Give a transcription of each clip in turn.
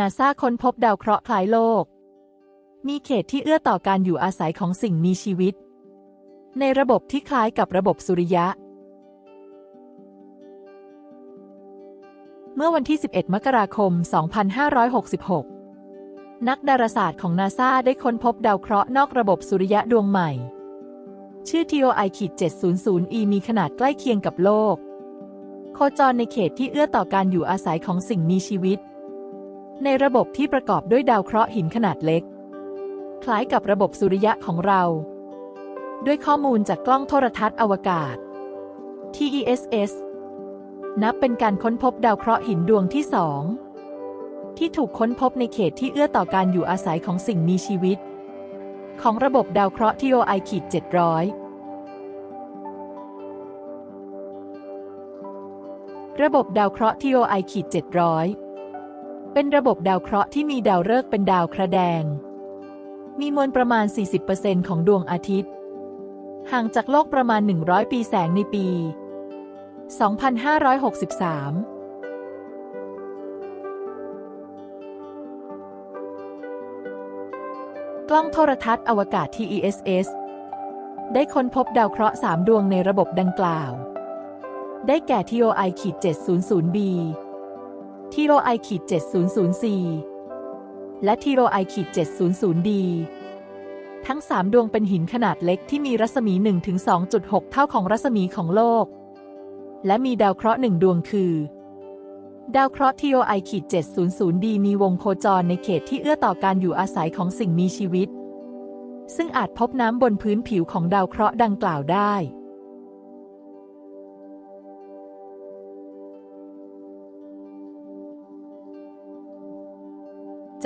นาซาค้นพบดาวเคราะห์คล้ายโลก มีเขตที่เอื้อต่อการอยู่อาศัยของสิ่งมีชีวิต ในระบบที่คล้ายกับระบบสุริยะ เมื่อวันที่ 11 มกราคม 2566 นักดาราศาสตร์ของนาซาได้ค้นพบดาวเคราะห์นอกระบบสุริยะดวงใหม่ ชื่อ TOI-700e มีขนาดใกล้เคียงกับโลก โคจรในเขตที่เอื้อต่อการอยู่อาศัยของสิ่งมีชีวิต ในระบบที่ประกอบด้วยดาวเคราะห์หินขนาดเล็ก คล้ายกับระบบสุริยะของเรา ด้วยข้อมูลจากกล้องโทรทัศน์อวกาศ TESS นับเป็นการค้นพบดาวเคราะห์หินดวงที่สองที่ถูกค้นพบในเขตที่เอื้อต่อการอยู่อาศัยของสิ่งมีชีวิต ของระบบดาวเคราะห์ TOI-700 ระบบดาวเคราะห์ TOI-700 เป็นระบบดาวเคราะห์ที่มีดาวฤกษ์เป็นดาวกระแดง มีมวลประมาณ 40%ของดวงอาทิตย์ ห่างจากโลกประมาณ 100 ปีแสงในปี 2563กล้องโทรทัศน์อวกาศ TESS ได้ค้นพบดาวเคราะห์ 3 ดวงในระบบดังกล่าว ได้แก่ TOI-700b TOI-700c และ TOI-700d ทั้ง 3 ดวงเป็นหินขนาดเล็กที่มีรัศมี 1-2.6 เท่าของรัศมีของโลก และมีดาวเคราะห์หนึ่งดวงคือ ดาวเคราะห์ TOI-700d มีวงโคจรในเขตที่เอื้อต่อการอยู่อาศัยของสิ่งมีชีวิต ซึ่งอาจพบน้ำบนพื้นผิวของดาวเคราะห์ดังกล่าวได้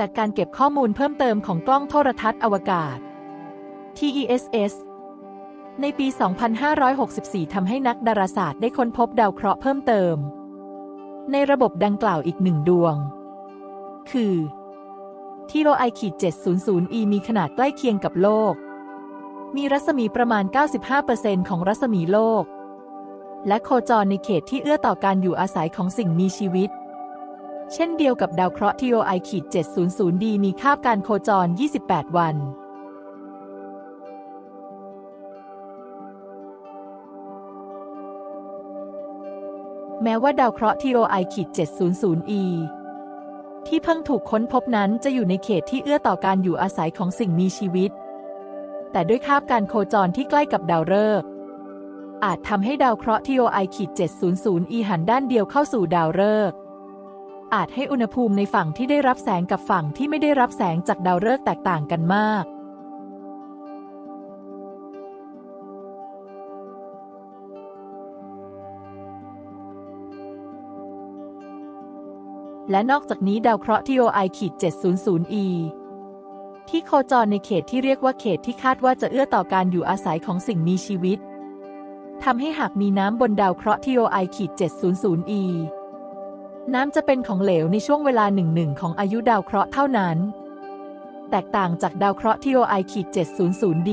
จากการเก็บข้อมูลเพิ่มเติมของกล้องโทรทัศน์อวกาศ TESS ในปี 2564 ทำให้นักดาราศาสตร์ได้ค้นพบดาวเคราะห์เพิ่มเติม ในระบบดังกล่าวอีกหนึ่งดวง คือ TOI-700e มีขนาดใกล้เคียงกับโลก มีรัศมีประมาณ 95%ของรัศมีโลก และโคจรในเขตที่เอื้อต่อการอยู่อาศัยของสิ่งมีชีวิต เช่นเดียวกับดาวเคราะห์ TOI-700d มีคาบการโคจร 28 วันแม้ว่าดาวเคราะห์ TOI-700e ที่เพิ่งถูกค้นพบนั้นจะอยู่ในเขตที่เอื้อต่อการอยู่อาศัยของสิ่งมีชีวิต แต่ด้วยคาบการโคจรที่ใกล้กับดาวฤกษ์อาจทำให้ดาวเคราะห์ TOI-700e หันด้านเดียวเข้าสู่ดาวฤกษ์ อาจให้อุณหภูมิในฝั่งที่ได้รับแสงกับฝั่งที่ไม่ได้รับแสงจากดาวฤกษ์แตกต่างกันมาก และนอกจากนี้ดาวเคราะห์ TOI-700e ที่โคจรในเขตที่เรียกว่าเขตที่คาดว่าจะเอื้อต่อการอยู่อาศัยของสิ่งมีชีวิตทำให้หากมีน้ำบนดาวเคราะห์ TOI-700e น้ำจะเป็นของเหลวในช่วงเวลาหนึ่งหนึ่งของอายุดาวเคราะห์เท่านั้น แตกต่างจากดาวเคราะห์ TOI-700d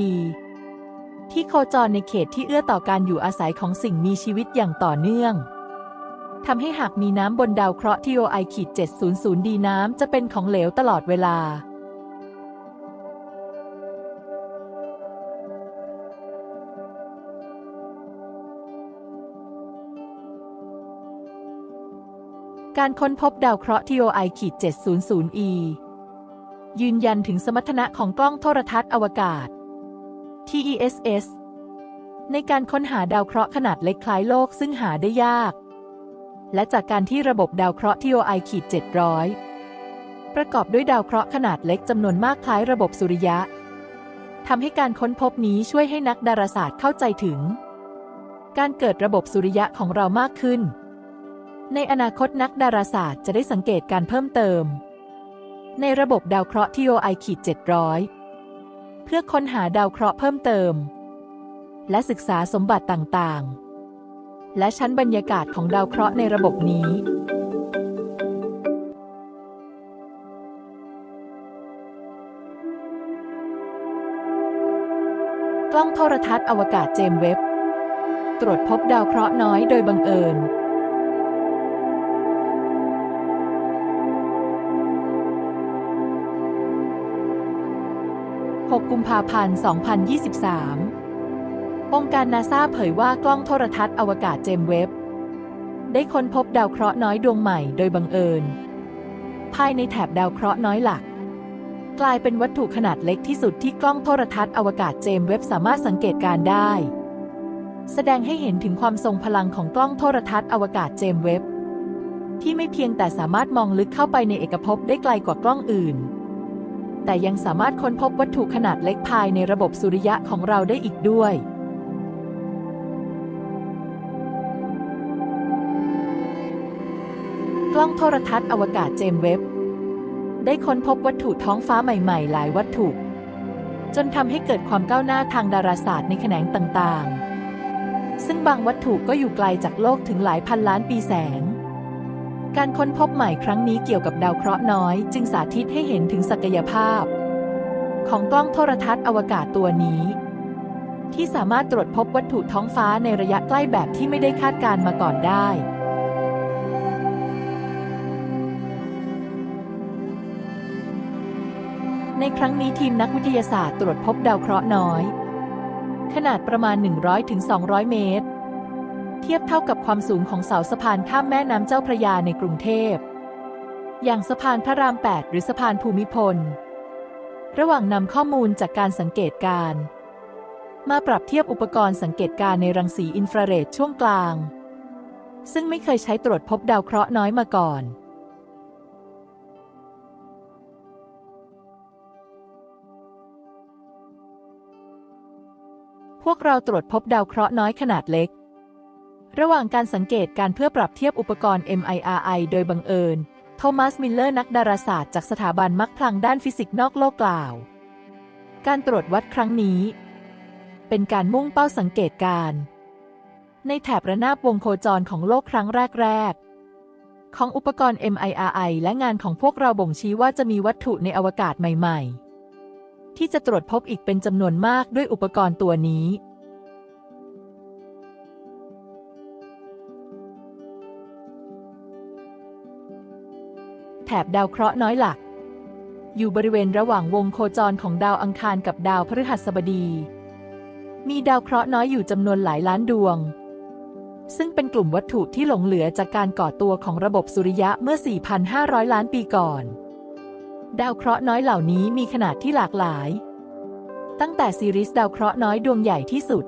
ที่โคจรในเขตที่เอื้อต่อการอยู่อาศัยของสิ่งมีชีวิตอย่างต่อเนื่องทำให้หากมีน้ำบนดาวเคราะห์ TOI-700d น้ำจะเป็นของเหลวตลอดเวลา การค้นพบดาวเคราะห์ TOI-700e ยืนยันถึงสมรรถนะของกล้องโทรทัศน์อวกาศ TESS ในการค้นหาดาวเคราะห์ขนาดเล็กคล้ายโลกซึ่งหาได้ยาก และจากการที่ระบบดาวเคราะห์ TOI-700 ประกอบด้วยดาวเคราะห์ขนาดเล็กจำนวนมากคล้ายระบบสุริยะทำให้การค้นพบนี้ช่วยให้นักดาราศาสตร์เข้าใจถึง การเกิดระบบสุริยะของเรามากขึ้น ในอนาคตนักดาราศาสตร์จะได้สังเกตการเพิ่มเติม ในระบบดาวเคราะห์ TOI-700 เพื่อค้นหาดาวเคราะห์เพิ่มเติม และศึกษาสมบัติต่างๆ และชั้นบรรยากาศของดาวเคราะห์ในระบบนี้กล้องโทรทัศน์อวกาศเจมเว็บ ตรวจพบดาวเคราะห์น้อยโดยบังเอิญ 6 กุมภาพันธ์ 2023 องค์การนาซาเผยว่ากล้องโทรทัศน์อวกาศเจมเว็บ ได้ค้นพบดาวเคราะห์น้อยดวงใหม่โดยบังเอิญ ภายในแถบดาวเคราะห์น้อยหลัก กลายเป็นวัตถุขนาดเล็กที่สุดที่กล้องโทรทัศน์อวกาศเจมเว็บสามารถสังเกตการได้ แสดงให้เห็นถึงความทรงพลังของกล้องโทรทัศน์อวกาศเจมเว็บที่ไม่เพียงแต่สามารถมองลึกเข้าไปในเอกภพได้ไกลกว่ากล้องอื่น แต่ยังสามารถค้นพบวัตถุขนาดเล็กภายในระบบสุริยะของเราได้อีกด้วยกล้องโทรทัศน์อวกาศเจมเว็บ ได้ค้นพบวัตถุท้องฟ้าใหม่ๆ หลายวัตถุ จนทำให้เกิดความก้าวหน้าทางดาราศาสตร์ในแขนงต่างๆ ซึ่งบางวัตถุก็อยู่ไกลจากโลกถึงหลายพันล้านปีแสง การค้นพบใหม่ครั้งนี้เกี่ยวกับดาวเคราะห์น้อย จึงสาธิตให้เห็นถึงศักยภาพ ของกล้องโทรทัศน์อวกาศตัวนี้ ที่สามารถตรวจพบวัตถุท้องฟ้าในระยะใกล้แบบที่ไม่ได้คาดการมาก่อนได้ในครั้งนี้ทีมนักวิทยาศาสตร์ตรวจพบดาวเคราะห์น้อย ขนาดประมาณ 100-200 เมตร ทียบเท่ากับความสูงของเสาสะพานข้ามแม่น้ำเจ้าพระยาในกรุงเทพ อย่างสะพานพระราม 8 หรือสะพานภูมิพล ระหว่างนำข้อมูลจากการสังเกตการ มาปรับเทียบอุปกรณ์สังเกตการในรังสีอินฟราเรดช่วงกลาง ซึ่งไม่เคยใช้ตรวจพบดาวเคราะห์น้อยมาก่อนพวกเราตรวจพบดาวเคราะห์น้อยขนาดเล็ก ระหว่างการสังเกตการเพื่อปรับเทียบอุปกรณ์ MIRI โดยบังเอิญ โทมัส มิลเลอร์ นักดาราศาสตร์จากสถาบันมักพลังด้านฟิสิกส์นอกโลกกล่าว การตรวจวัดครั้งนี้ เป็นการมุ่งเป้าสังเกตการ ในแถบระนาบวงโคจรของโลกครั้งแรก ๆ ของอุปกรณ์ MIRI และงานของพวกเราบ่งชี้ว่าจะมีวัตถุในอวกาศใหม่ ๆ ที่จะตรวจพบอีกเป็นจำนวนมากด้วยอุปกรณ์ตัวนี้ แถบดาวเคราะห์น้อยหลัก อยู่บริเวณระหว่างวงโคจรของดาวอังคารกับดาวพฤหัสบดี มีดาวเคราะห์น้อยอยู่จำนวนหลายล้านดวง ซึ่งเป็นกลุ่มวัตถุที่หลงเหลือจากการก่อตัวของระบบสุริยะเมื่อ 4,500 ล้านปีก่อน ดาวเคราะห์น้อยเหล่านี้มีขนาดที่หลากหลาย ตั้งแต่ซีริสดาวเคราะห์น้อยดวงใหญ่ที่สุด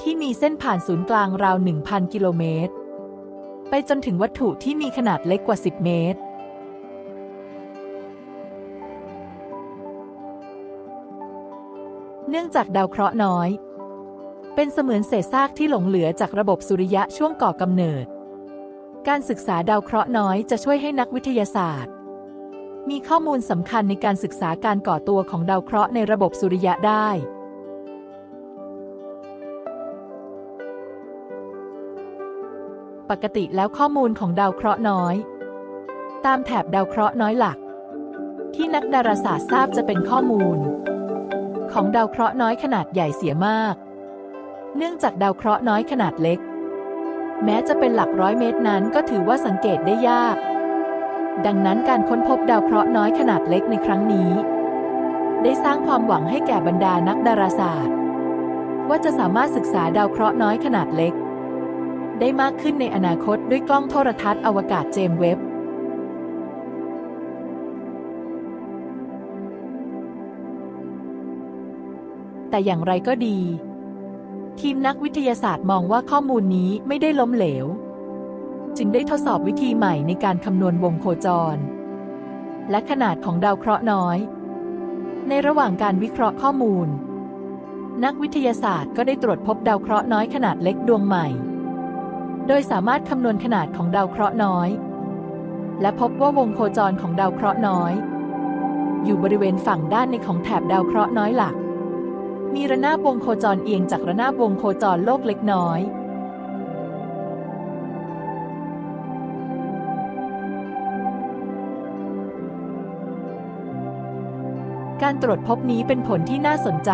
ที่มีเส้นผ่านศูนย์กลางราว 1,000 กิโลเมตรไปจนถึงวัตถุที่มีขนาดเล็กกว่า 10 เมตร นื่องจากดาวเคราะห์น้อย เป็นเสมือนเศษซากที่หลงเหลือจากระบบสุริยะช่วงก่อกำเนิด การศึกษาดาวเคราะห์น้อยจะช่วยให้นักวิทยาศาสตร์ มีข้อมูลสำคัญในการศึกษาการก่อตัวของดาวเคราะห์ในระบบสุริยะได้ปกติแล้วข้อมูลของดาวเคราะห์น้อย ตามแถบดาวเคราะห์น้อยหลัก ที่นักดาราศาสตร์ทราบจะเป็นข้อมูล ของดาวเคราะห์น้อยขนาดใหญ่เสียมาก เนื่องจากดาวเคราะห์น้อยขนาดเล็ก แม้จะเป็นหลักร้อยเมตรนั้นก็ถือว่าสังเกตได้ยาก ดังนั้นการค้นพบดาวเคราะห์น้อยขนาดเล็กในครั้งนี้ ได้สร้างความหวังให้แก่บรรดานักดาราศาสตร์ ว่าจะสามารถศึกษาดาวเคราะห์น้อยขนาดเล็ก ได้มากขึ้นในอนาคตด้วยกล้องโทรทัศน์อวกาศเจมส์เว็บ แต่อย่างไรก็ดี ทีมนักวิทยาศาสตร์มองว่าข้อมูลนี้ไม่ได้ล้มเหลว จึงได้ทดสอบวิธีใหม่ในการคำนวณวงโคจร และขนาดของดาวเคราะห์น้อย ในระหว่างการวิเคราะห์ข้อมูล นักวิทยาศาสตร์ก็ได้ตรวจพบดาวเคราะห์น้อยขนาดเล็กดวงใหม่ โดยสามารถคำนวณขนาดของดาวเคราะห์น้อย และพบว่าวงโคจรของดาวเคราะห์น้อยอยู่บริเวณฝั่งด้านในของแถบดาวเคราะห์น้อยหลัก มีระนาบวงโคจรเอียงจากระนาบวงโคจรโลกเล็กน้อยการตรวจพบนี้เป็นผลที่น่าสนใจ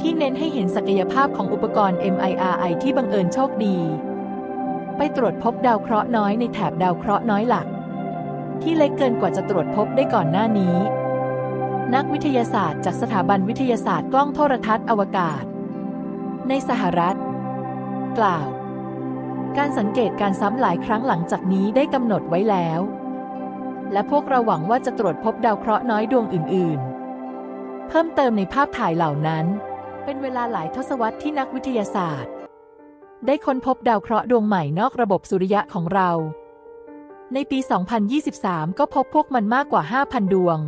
ที่เน้นให้เห็นศักยภาพของอุปกรณ์ MIRI ที่บังเอิญโชคดี ไปตรวจพบดาวเคราะห์น้อยในแถบดาวเคราะห์น้อยหลัก ที่เล็กเกินกว่าจะตรวจพบได้ก่อนหน้านี้ นักวิทยาศาสตร์จากสถาบันวิทยาศาสตร์กล้องโทรทัศน์อวกาศ ในสหรัฐ กล่าว การสังเกตการซ้ำหลายครั้งหลังจากนี้ได้กำหนดไว้แล้ว และพวกเราหวังว่าจะตรวจพบดาวเคราะห์น้อยดวงอื่น ๆ เพิ่มเติมในภาพถ่ายเหล่านั้น เป็นเวลาหลายทศวรรษที่นักวิทยาศาสตร์ ได้ค้นพบดาวเคราะห์ดวงใหม่นอกระบบสุริยะของเรา ในปี 2023 ก็พบพวกมันมากกว่า 5,000 ดวง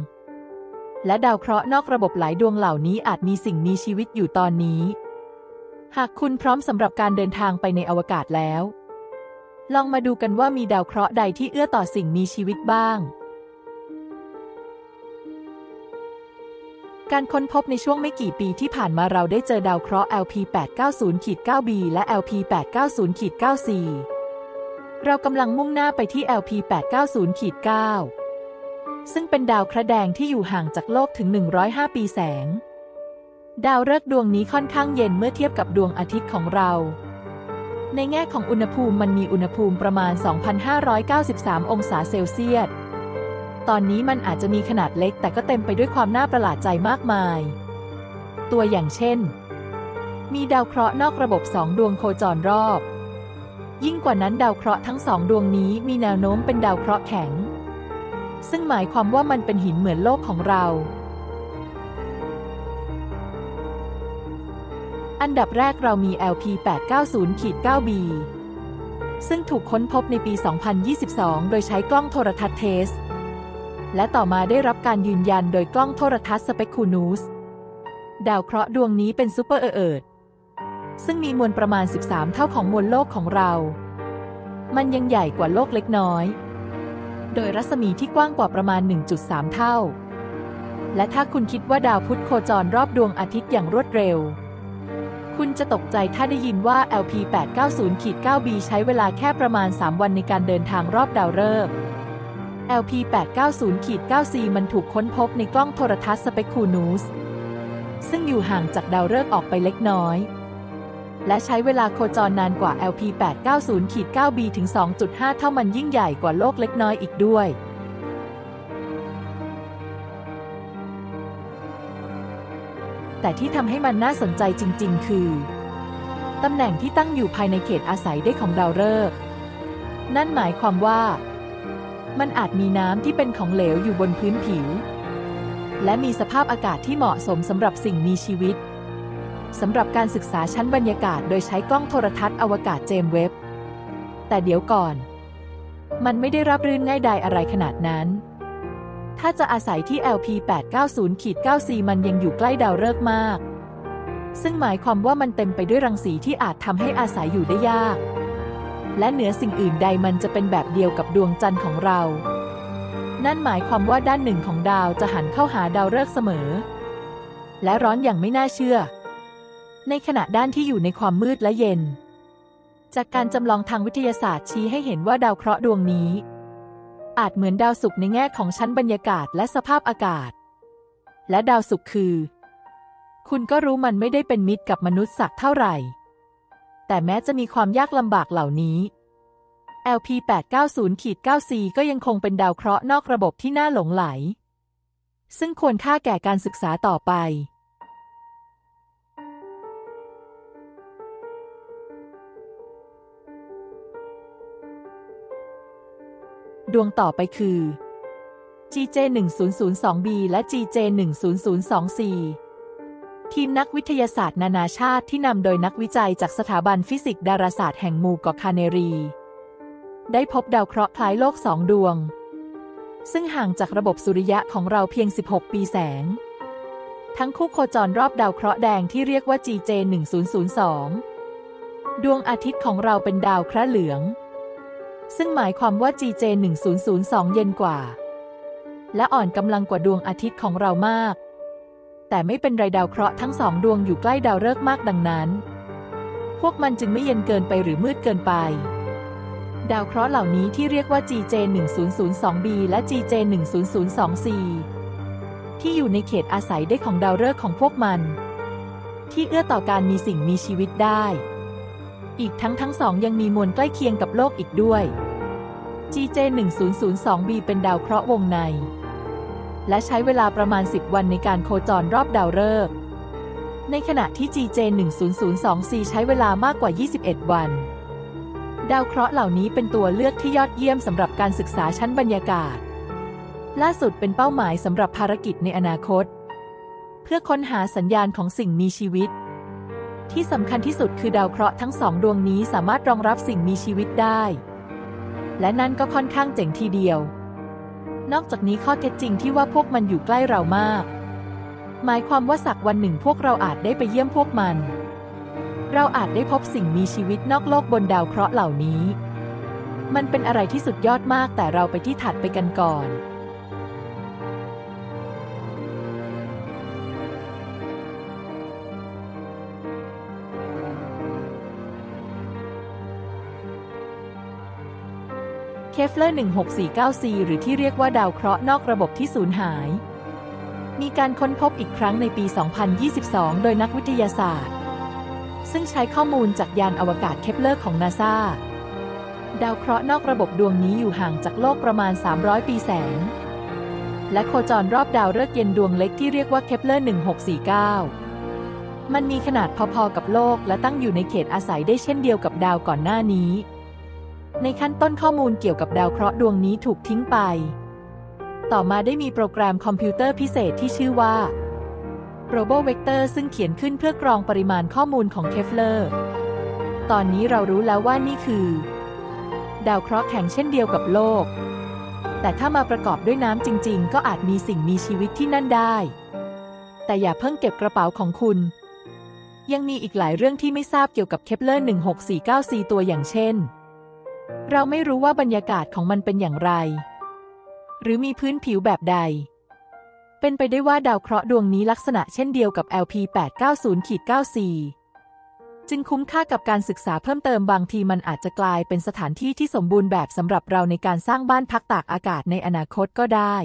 และดาวเคราะห์นอกระบบหลายดวงเหล่านี้อาจมีสิ่งมีชีวิตอยู่ตอนนี้ หากคุณพร้อมสำหรับการเดินทางไปในอวกาศแล้ว ลองมาดูกันว่ามีดาวเคราะห์ใดที่เอื้อต่อสิ่งมีชีวิตบ้าง การค้นพบในช่วงไม่กี่ปีที่ผ่านมาเราได้เจอดาวเคราะห์ LP890-9b และ LP890-9c เรากำลังมุ่งหน้าไปที่ LP890-9 ซึ่งเป็นดาวเคระแดงที่อยู่ห่างจากโลกถึง 105 ปีแสง ดาวฤกษ์ดวงนี้ค่อนข้างเย็นเมื่อเทียบกับดวงอาทิตย์ของเรา ในแง่ของอุณหภูมิมันมีอุณหภูมิประมาณ 2,593 องศาเซลเซียส ตอนนี้มันอาจจะมีขนาดเล็กแต่ก็เต็มไปด้วยความน่าประหลาดใจมากมาย ตัวอย่างเช่น มีดาวเคราะห์นอกระบบสองดวงโคจรรอบ ยิ่งกว่านั้นดาวเคราะห์ทั้งสองดวงนี้มีแนวโน้มเป็นดาวเคราะห์แข็ง ซึ่งหมายความว่ามันเป็นหินเหมือนโลกของเรา อันดับแรกเรามี LP890-9b ซึ่งถูกค้นพบในปี 2022 โดยใช้กล้องโทรทัศน์เทส และต่อมาได้รับการยืนยันโดยกล้องโทรทัศน์สเปกคูนูส ดาวเคราะห์ดวงนี้เป็นซูเปอร์เอิร์ธซึ่งมีมวลประมาณ 13 เท่าของมวลโลกของเรา มันยังใหญ่กว่าโลกเล็กน้อย โดยรัศมีที่กว้างกว่าประมาณ 1.3 เท่า และถ้าคุณคิดว่าดาวพุธโคจรรอบดวงอาทิตย์อย่างรวดเร็ว คุณจะตกใจถ้าได้ยินว่า LP890-9b ใช้เวลาแค่ประมาณ 3 วันในการเดินทางรอบดาวฤกษ์ LP890-9c มันถูกค้นพบในกล้องโทรทัศน์สเปกคูนูสซึ่งอยู่ห่างจากดาวฤกษ์ออกไปเล็กน้อย และใช้เวลาโคจรนานกว่า LP890-9b ถึง 2.5 เท่ามันยิ่งใหญ่กว่าโลกเล็กน้อยอีกด้วยแต่ที่ทำให้มันน่าสนใจจริง ๆ คือ ตำแหน่งที่ตั้งอยู่ภายในเขตอาศัยได้ของดาวฤกษ์นั่นหมายความว่า มันอาจมีน้ำที่เป็นของเหลวอยู่บนพื้นผิว และมีสภาพอากาศที่เหมาะสมสำหรับสิ่งมีชีวิต สำหรับการศึกษาชั้นบรรยากาศโดยใช้กล้องโทรทัศน์อวกาศเจมเว็บ แต่เดี๋ยวก่อน มันไม่ได้รับรื่นง่ายใดอะไรขนาดนั้น ถ้าจะอาศัยที่ LP890-9c มันยังอยู่ใกล้ดาวฤกษ์มาก ซึ่งหมายความว่ามันเต็มไปด้วยรังสีที่อาจทำให้อาศัยอยู่ได้ยาก และเหนือสิ่งอื่นใดมันจะเป็นแบบเดียวกับดวงจันทร์ของเรา นั่นหมายความว่าด้านหนึ่งของดาวจะหันเข้าหาดาวฤกษ์เสมอ และร้อนอย่างไม่น่าเชื่อ ในขณะด้านที่อยู่ในความมืดและเย็น จากการจำลองทางวิทยาศาสตร์ชี้ให้เห็นว่าดาวเคราะห์ดวงนี้ อาจเหมือนดาวศุกร์ในแง่ของชั้นบรรยากาศและสภาพอากาศ และดาวศุกร์คือ คุณก็รู้มันไม่ได้เป็นมิตรกับมนุษย์สักเท่าไหร่ แต่แม้จะมีความยากลำบากเหล่านี้ LP890-9c ก็ยังคงเป็นดาวเคราะห์นอกระบบที่น่าหลงไหล ซึ่งควรค่าแก่การศึกษาต่อไป ดวงต่อไปคือ GJ1002b และ GJ1002c ทีมนักวิทยาศาสตร์นานาชาติที่นำโดยนักวิจัยจากสถาบันฟิสิกส์ดาราศาสตร์แห่งหมู่เกาะคาเนรี ได้พบดาวเคราะห์คล้ายโลกสองดวง ซึ่งห่างจากระบบสุริยะของเราเพียง 16 ปีแสง ทั้งคู่โคจรรอบดาวเคราะห์แดงที่เรียกว่า GJ1002 ดวงอาทิตย์ของเราเป็นดาวเคราะห์เหลือง ซึ่งหมายความว่า GJ1002 เย็นกว่า และอ่อนกำลังกว่าดวงอาทิตย์ของเรามาก แต่ไม่เป็นไรดาวเคราะห์ทั้งสองดวงอยู่ใกล้ดาวฤกษ์มากดังนั้น พวกมันจึงไม่เย็นเกินไปหรือมืดเกินไป ดาวเคราะห์เหล่านี้ที่เรียกว่า GJ1002b และ GJ1002c ที่อยู่ในเขตอาศัยได้ของดาวฤกษ์ของพวกมัน ที่เอื้อต่อการมีสิ่งมีชีวิตได้อีกทั้งทั้งสองยังมีมวลใกล้เคียงกับโลกอีกด้วย GJ1002b เป็นดาวเคราะห์วงใน และใช้เวลาประมาณ 10 วันในการโคจรรอบดาวฤกษ์ในขณะที่ GJ 1002c ใช้เวลามากกว่า 21 วัน ดาวเคราะห์เหล่านี้เป็นตัวเลือกที่ยอดเยี่ยมสำหรับการศึกษาชั้นบรรยากาศ ล่าสุดเป็นเป้าหมายสำหรับภารกิจในอนาคต เพื่อค้นหาสัญญาณของสิ่งมีชีวิต ที่สำคัญที่สุดคือดาวเคราะห์ทั้งสองดวงนี้สามารถรองรับสิ่งมีชีวิตได้ และนั่นก็ค่อนข้างเจ๋งทีเดียว นอกจากนี้ข้อเท็จจริงที่ว่าพวกมันอยู่ใกล้เรามาก หมายความว่าสักวันหนึ่งพวกเราอาจได้ไปเยี่ยมพวกมัน เราอาจได้พบสิ่งมีชีวิตนอกโลกบนดาวเคราะห์เหล่านี้ มันเป็นอะไรที่สุดยอดมากแต่เราไปที่ถัดไปกันก่อน เคฟเลอร์ 1649c หรือที่เรียกว่าดาวเคราะห์นอกระบบที่สูญหาย มีการค้นพบอีกครั้งในปี 2022 โดยนักวิทยาศาสตร์ ซึ่งใช้ข้อมูลจากยานอวกาศเคปเลอร์ของนาซาดาวเคราะห์นอกระบบดวงนี้อยู่ห่างจากโลกประมาณ 300 ปีแสง และโคจรรอบดาวฤกษ์เย็นดวงเล็กที่เรียกว่าเคปเลอร์ 1649 มันมีขนาดพอๆกับโลกและตั้งอยู่ในเขตอาศัยได้เช่นเดียวกับดาวก่อนหน้านี้ ในขั้นต้นข้อมูลเกี่ยวกับดาวเคราะห์ดวงนี้ถูกทิ้งไป ต่อมาได้มีโปรแกรมคอมพิวเตอร์พิเศษที่ชื่อว่า RoboVector ซึ่งเขียนขึ้นเพื่อกรองปริมาณข้อมูลของเคฟเลอร์ ตอนนี้เรารู้แล้วว่านี่คือ ดาวเคราะห์แข็งเช่นเดียวกับโลก แต่ถ้ามาประกอบด้วยน้ำจริง ๆ ก็อาจมีสิ่งมีชีวิตที่นั่นได้ แต่อย่าเพิ่งเก็บกระเป๋าของคุณ ยังมีอีกหลายเรื่องที่ไม่ทราบเกี่ยวกับเคปเลอร์ 1649c ตัวอย่างเช่น เราไม่รู้ว่าบรรยากาศของมันเป็นอย่างไร หรือมีพื้นผิวแบบใด เป็นไปได้ว่าดาวเคราะห์ดวงนี้ลักษณะเช่นเดียวกับ LP 890-94 จึงคุ้มค่ากับการศึกษาเพิ่มเติมบางทีมันอาจจะกลายเป็นสถานที่ที่สมบูรณ์แบบสำหรับเราในการสร้างบ้านพักตากอากาศในอนาคตก็ได้